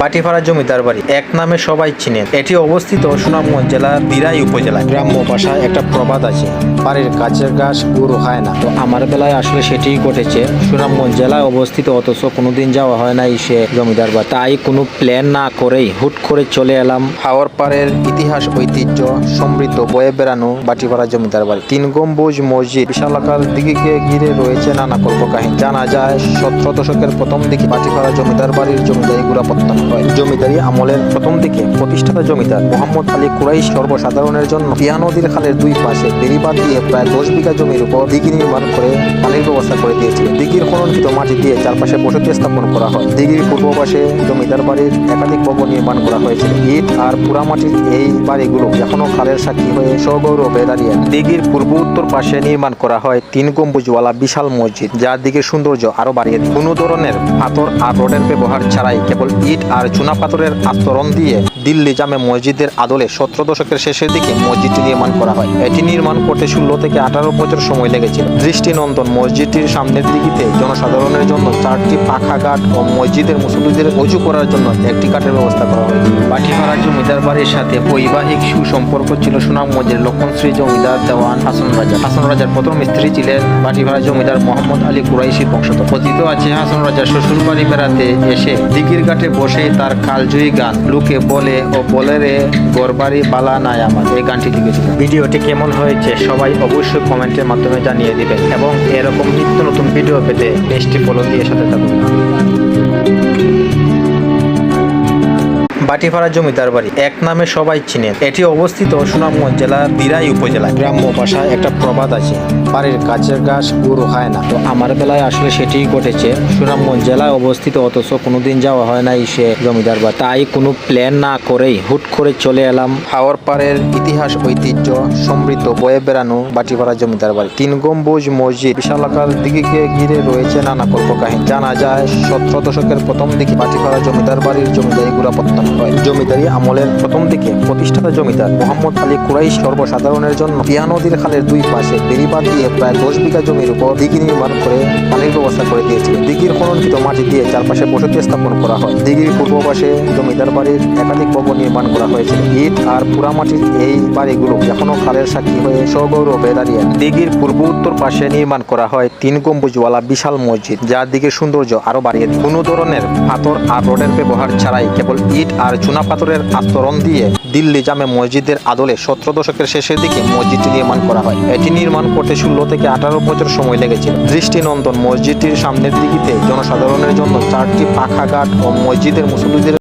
বাটিপাড়া জমিদার বাড়ি। এক নামে সবাই চিনেন। এটি অবস্থিত সুনামগঞ্জ জেলার দিরাই উপজেলায়। গ্রাম্য ভাষায় একটা প্রবাদ আছে, বাড়ির কাছের গাছ গরু খায় না। তো আমার বেলায় আসলে সেটিই ঘটেছে। সুনামগঞ্জ জেলায় অবস্থিত, অথচ কোনোদিন যাওয়া হয় নাই সে জমিদার বাড়ি। তাই কোনো প্ল্যান না করেই হুট করে চলে এলাম। হাওয়ার পাড়ের ইতিহাস, ঐতিহ্য, সমৃদ্ধ বয়ে বেড়ানো বাটিপাড়া জমিদার বাড়ি। তিন গম্বুজ মসজিদ বিশালাকার দিকে ঘিরে রয়েছে নানা কল্পকাহিনী। জানা যায় সতেরো দশকের প্রথম দিকে বাটিপাড়া জমিদার বাড়ির জমিদারি গুড়াপত্তন হয় জমিদারি আমলের প্রথম দিকে প্রতিষ্ঠাতা জমিদার মোহাম্মদ আলী কুরাইশ সর্বসাধারণের জন্য পিয়া নদীর খালের দুই পাশে বেড়িবাদ দিয়ে প্রায় দশ বিঘা জমির উপর দিঘি নির্মাণ করে ব্যবস্থা করে দিয়েছিলেন। দিঘির খননকৃত মাটি দিয়ে চারপাশে বসতি স্থাপন করা হয়। দিঘির পূর্ব পাশে জমিদার বাড়ির একাধিক ভবন নির্মাণ করা হয়েছিল। ইট আর পুরামাটির এই বাড়িগুলো এখনও খালের সাক্ষী হয়ে সগৌরবে দাঁড়িয়ে দিঘির পূর্ব উত্তর পাশে নির্মাণ করা হয় তিন গম্বুজওয়ালা বিশাল মসজিদ, যার দিকে সৌন্দর্য আরও বাড়িয়ে কোনো ধরনের পাথর আর রোডের ব্যবহার ছাড়াই কেবল ইট আর চুনা পাথরের আস্তরণ দিয়ে দিল্লি জামে মসজিদের আদলে সতেরো দশকের শেষের দিকে মসজিদটি নির্মাণ করা হয়। এটি নির্মাণ করতে ষোলো থেকে আঠারো বছর সময় লেগেছিল। দৃষ্টিনন্দন মসজিদটির সামনের দিকে জনসাধারণের জন্য চারটি পাখা ঘাট ও মসজিদের মুসল্লিদের অজু করার জন্য একটি ঘাটের ব্যবস্থা করা হয়েছে বাটিপাড়া জমিদার বাড়ির সাথে বৈবাহিক সুসম্পর্ক ছিল সুনাম সুনামগঞ্জের লক্ষণশ্রী জমিদার দেওয়ান হাসন রাজা। হাসন রাজার প্রথম স্ত্রী ছিলেন বাটিপাড়া জমিদার মোহাম্মদ আলী কুরাইশি বংশধর। কথিত আছে হাসন রাজা শ্বশুর বাড়ি বেড়াতে এসে দিঘির ঘাটে বসে তার কালজয়ী গান, লোকে বলে ও বলে রে গরবাড়ি বালা নাই আমার এই গানটি লিখেছিল ভিডিওটি কেমন হয়েছে সবাই অবশ্যই কমেন্টের মাধ্যমে জানিয়ে দিবেন এবং এরকম নিত্য নতুন ভিডিও পেতে পেজটি ফলো দিয়ে সাথে থাকুন। বাটিপাড়া জমিদার বাড়ি। এক নামে সবাই চিনেন। এটি অবস্থিত সুনামগঞ্জ জেলার দিরাই উপজেলায়। গ্রাম্য ভাষায় একটা প্রবাদ আছে, বাড়ির কাছের গাছ গরু খায় না। তো আমার বেলায় আসলে সেটিই ঘটেছে। সুনামগঞ্জ জেলায় অবস্থিত, অথচ কোনোদিন যাওয়া হয় নাই সে জমিদার বাড়ি। তাই কোনো প্ল্যান না করেই হুট করে চলে এলাম। হাওয়ার পাড়ের ইতিহাস, ঐতিহ্য, সমৃদ্ধ বয়ে বেড়ানো বাটিপাড়া জমিদার বাড়ি। তিন গম্বুজ মসজিদ বিশালাকার দিকে ঘিরে রয়েছে নানা কল্পকাহিনী। জানা যায় সতেরো দশকের প্রথম দিকে বাটিপাড়া জমিদার বাড়ির জমিদারি গুড়াপত্তন হয় জমিদারি আমলের প্রথম দিকে প্রতিষ্ঠাতা জমিদার মোহাম্মদ আলী কুরাইশ সর্বসাধারণের জন্য পিয়া নদীর খালের দুই পাশে বেড়িবাঁধ দিয়ে প্রায় দশ বিঘা জমির উপর দিঘি নির্মাণ করে পানির ব্যবস্থা করে দিয়েছিলেন দিঘির খননকৃত মাটি দিয়ে চারপাশে বসতি স্থাপন করা হয়। দিঘির পূর্ব পাশে জমিদার বাড়ির একাধিক ভবন নির্মাণ করা হয়েছিল ইট আর পুরামাটির এই বাড়িগুলো এখনও খালের সাক্ষী হয়ে সগৌরবে দাঁড়িয়ে দিঘির পূর্ব উত্তর পাশে নির্মাণ করা হয় তিন গম্বুজওয়ালা বিশাল মসজিদ, যার দিকে সৌন্দর্য আরও বাড়িয়ে। কোনো ধরনের পাথর আর রোডের ব্যবহার ছাড়াই কেবল ইট আর চুনা পাথরের আস্তরণ দিয়ে দিল্লি জামে মসজিদের আদলে সতেরো দশকের শেষের দিকে মসজিদটি নির্মাণ করা হয়। এটি নির্মাণ করতে ষোলো থেকে আঠারো বছর সময় লেগেছিল। দৃষ্টিনন্দন মসজিদটির সামনের দিকে জনসাধারণের জন্য চারটি পাখাঘাট ও মসজিদের মুসল্লিদের